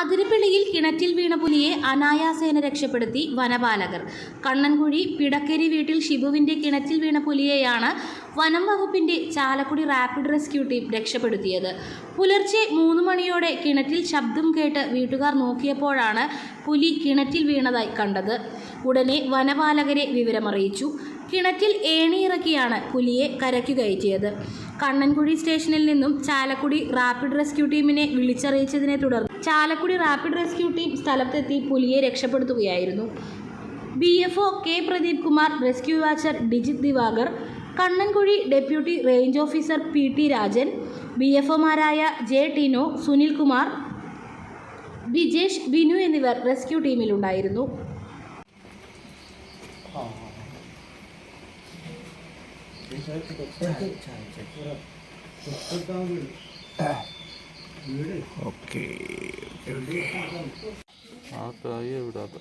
അതിരപ്പിള്ളിയിൽ കിണറ്റിൽ വീണ പുലിയെ അനായാസേന രക്ഷപ്പെടുത്തി വനപാലകർ. കണ്ണൻകുഴി പിടക്കരി വീട്ടിൽ ഷിബുവിന്റെ കിണറ്റിൽ വീണ പുലിയെയാണ് വനം വകുപ്പിന്റെ ചാലക്കുടി റാപ്പിഡ് റെസ്ക്യൂ ടീം രക്ഷപ്പെടുത്തിയത്. പുലർച്ചെ മൂന്ന് മണിയോടെ കിണറ്റിൽ ശബ്ദം കേട്ട് വീട്ടുകാർ നോക്കിയപ്പോഴാണ് പുലി കിണറ്റിൽ വീണതായി കണ്ടത്. ഉടനെ വനപാലകരെ വിവരമറിയിച്ചു. കിണറ്റിൽ ഏണിയിറക്കിയാണ് പുലിയെ കരയ്ക്കു കയറ്റിയത്. കണ്ണൻകുഴി സ്റ്റേഷനിൽ നിന്നും ചാലക്കുടി റാപ്പിഡ് റെസ്ക്യൂ ടീമിനെ വിളിച്ചറിയിച്ചതിനെ തുടർന്ന് ചാലക്കുടി റാപ്പിഡ് റെസ്ക്യൂ ടീം സ്ഥലത്തെത്തി പുലിയെ രക്ഷപ്പെടുത്തുകയായിരുന്നു. B F O K Pradeep Kumar rescue watcher Dijith Divakar Kannankuzhi deputy range officer P T Rajan B F ഒമാരായ J Tino Sunilkumar Bijesh Binu എന്നിവർ റെസ്ക്യൂ ടീമിലുണ്ടായിരുന്നു. ഓക്കെ ആ കായ വിടാത്ത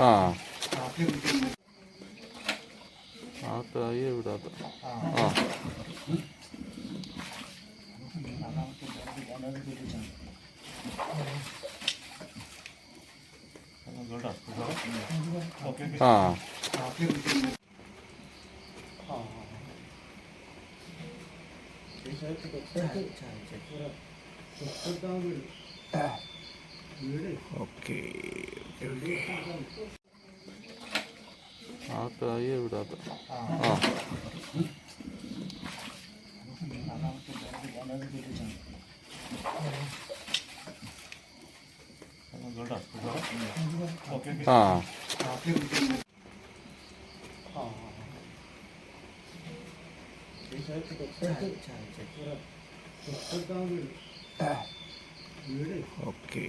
ആ. ആ കായ വിടാത്ത. ആ. ആ. ഓക്കെ. ആ കായ വിടാത്ത ആ. ആ. ഓക്കെ.